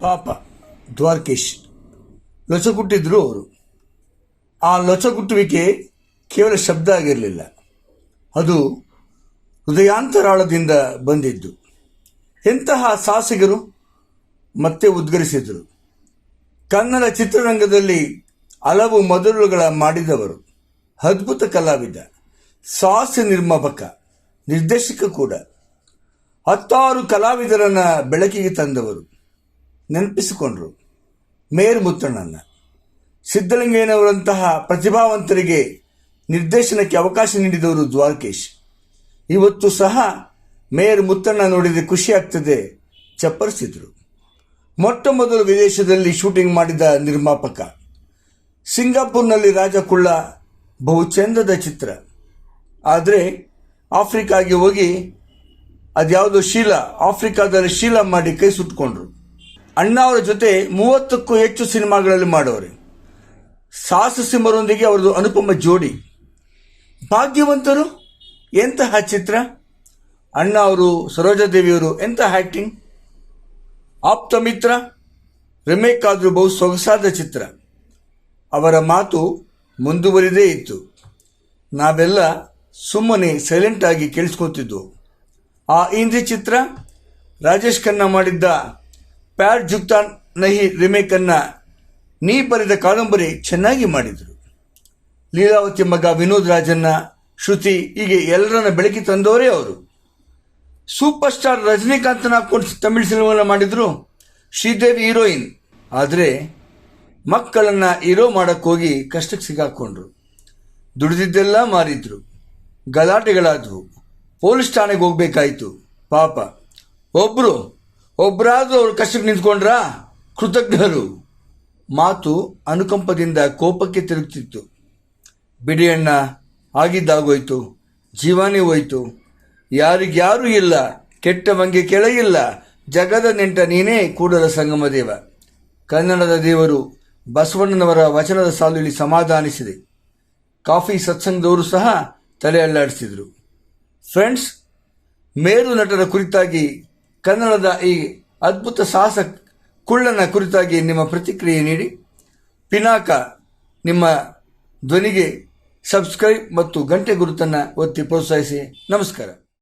ಪಾಪ ದ್ವಾರಕೇಶ್ ಲೊಚಗುಟ್ಟಿದ್ರು ಅವರು. ಆ ಲೊಚಗುಟ್ಟುವಿಕೆ ಕೇವಲ ಶಬ್ದ ಆಗಿರಲಿಲ್ಲ. ಅದು ಹೃದಯಾಂತರಾಳದಿಂದ ಬಂದಿದ್ದು. ಎಂತಹ ಸಾಹಸಿಗರು ಮತ್ತೆ ಉದ್ಗರಿಸಿದರು. ಕನ್ನಡ ಚಿತ್ರರಂಗದಲ್ಲಿ ಹಲವು ಮೊದಲುಗಳ ಮಾಡಿದವರು. ಅದ್ಭುತ ಕಲಾವಿದ, ಸಾಹಸ ನಿರ್ಮಾಪಕ, ನಿರ್ದೇಶಕ ಕೂಡ. ಹತ್ತಾರು ಕಲಾವಿದರನ್ನು ಬೆಳಕಿಗೆ ತಂದವರು. ನೆನಪಿಸಿಕೊಂಡರು. ಮೇರ್ ಮುತ್ತಣ್ಣನ ಸಿದ್ದಲಿಂಗಯ್ಯನವರಂತಹ ಪ್ರತಿಭಾವಂತರಿಗೆ ನಿರ್ದೇಶನಕ್ಕೆ ಅವಕಾಶ ನೀಡಿದವರು ದ್ವಾರಕೇಶ್. ಇವತ್ತು ಸಹ ಮೇಯರ್ ಮುತ್ತಣ್ಣ ನೋಡಿದರೆ ಖುಷಿ ಆಗ್ತದೆ ಚಪ್ಪರಿಸಿದರು. ಮೊಟ್ಟ ಮೊದಲು ವಿದೇಶದಲ್ಲಿ ಶೂಟಿಂಗ್ ಮಾಡಿದ ನಿರ್ಮಾಪಕ. ಸಿಂಗಾಪುರ್ನಲ್ಲಿ ರಾಜಕುಳ್ಳ ಬಹು ಚಂದದ ಚಿತ್ರ. ಆದರೆ ಆಫ್ರಿಕಾಗೆ ಹೋಗಿ ಅದ್ಯಾವುದೋ ಶೀಲ, ಆಫ್ರಿಕಾದಲ್ಲಿ ಶೀಲ ಮಾಡಿ ಕೈ ಸುಟ್ಕೊಂಡ್ರು. ಅಣ್ಣ ಅವರ ಜೊತೆ ಮೂವತ್ತಕ್ಕೂ ಹೆಚ್ಚು ಸಿನಿಮಾಗಳಲ್ಲಿ ಮಾಡೋರೆ ಸಾಸು ಸಿಂಹರೊಂದಿಗೆ ಅವರದು ಅನುಪಮ ಜೋಡಿ. ಭಾಗ್ಯವಂತರು? ಎಂತಹ ಚಿತ್ರ? ಅಣ್ಣ ಅವರು ಸರೋಜಾದೇವಿಯವರು ಎಂತಹ ಆಕ್ಟಿಂಗ್ ಆಪ್ತ ಮಿತ್ರ? ರಿಮೇಕ್ ಆದರೂ ಬಹು ಸೊಗಸಾದ ಚಿತ್ರ. ಅವರ ಮಾತು ಮುಂದುವರಿದೇ ಇತ್ತು. ನಾವೆಲ್ಲ ಸುಮ್ಮನೆ ಸೈಲೆಂಟ್ ಆಗಿ ಕೇಳಿಸ್ಕೊತಿದ್ದು ಆ ಹಿಂದಿ ಚಿತ್ರ ರಾಜೇಶ್ ಖನ್ನಾ ಮಾಡಿದ್ದ ಪ್ಯಾರ್ ಜುಕ್ತಾನ್ ನಹಿ ರಿಮೇಕನ್ನು ನೀ ಬರೆದ ಕಾದಂಬರಿ ಚೆನ್ನಾಗಿ ಮಾಡಿದರು. ಲೀಲಾವತಿ ಮಗ ವಿನೋದ್ ರಾಜನ್ನ ಶ್ರುತಿ ಹೀಗೆ ಎಲ್ಲರನ್ನ ಬೆಳಕಿ ತಂದವರೇ ಅವರು. ಸೂಪರ್ ಸ್ಟಾರ್ ರಜನಿಕಾಂತನ ಹಾಕೊಂಡು ತಮಿಳು ಸಿನಿಮಾನ ಮಾಡಿದ್ರು ಶ್ರೀದೇವಿ ಹೀರೋಯಿನ್. ಆದರೆ ಮಕ್ಕಳನ್ನ ಹೀರೋ ಮಾಡೋಕ್ಕೋಗಿ ಕಷ್ಟಕ್ಕೆ ಸಿಗಾಕೊಂಡ್ರು. ದುಡಿದಿದ್ದೆಲ್ಲ ಮಾರಿದ್ರು. ಗಲಾಟೆಗಳಾದವು. ಪೊಲೀಸ್ ಠಾಣೆಗೆ ಹೋಗಬೇಕಾಯಿತು. ಪಾಪ. ಒಬ್ರು ಒಬ್ಬರಾದ್ರೂ ಅವರು ಕಷ್ಟಕ್ಕೆ ನಿಂತ್ಕೊಂಡ್ರಾ? ಕೃತಜ್ಞರು. ಮಾತು ಅನುಕಂಪದಿಂದ ಕೋಪಕ್ಕೆ ತಿರುಗ್ತಿತ್ತು. ಬಿಡಿ ಅಣ್ಣ, ಆಗಿದ್ದಾಗೋಯ್ತು. ಜೀವನೇ ಹೋಯ್ತು. ಯಾರಿಗ್ಯಾರು ಇಲ್ಲ. ಕೆಟ್ಟವಂಗೆ ಕೆಳಗಿಲ್ಲ ಜಗದ ನೆಂಟ ನೀನೇ ಕೂಡಲ ಸಂಗಮ ದೇವ ಕನ್ನಡದ ದೇವರು ಬಸವಣ್ಣನವರ ವಚನದ ಸಾಲುಲಿ ಸಮಾಧಾನಿಸಿದೆ. ಕಾಫಿ ಸತ್ಸಂಗದವರು ಸಹ ತಲೆ ಅಲ್ಲಾಡಿಸಿದರು. ಫ್ರೆಂಡ್ಸ್ ಮೇರು ನಟರ ಕುರಿತಾಗಿ ಕನ್ನಡದ ಈ ಅದ್ಭುತ ಸಾಹಸ ಕುಳ್ಳನ ಕುರಿತಾಗಿ ನಿಮ್ಮ ಪ್ರತಿಕ್ರಿಯೆ ನೀಡಿ. ಪಿನಾಕ, ನಿಮ್ಮ ಧ್ವನಿಗೆ ಸಬ್ಸ್ಕ್ರೈಬ್ ಮತ್ತು ಗಂಟೆ ಗುರುತನ್ನು ಒತ್ತಿ ಪ್ರೋತ್ಸಾಹಿಸಿ. ನಮಸ್ಕಾರ.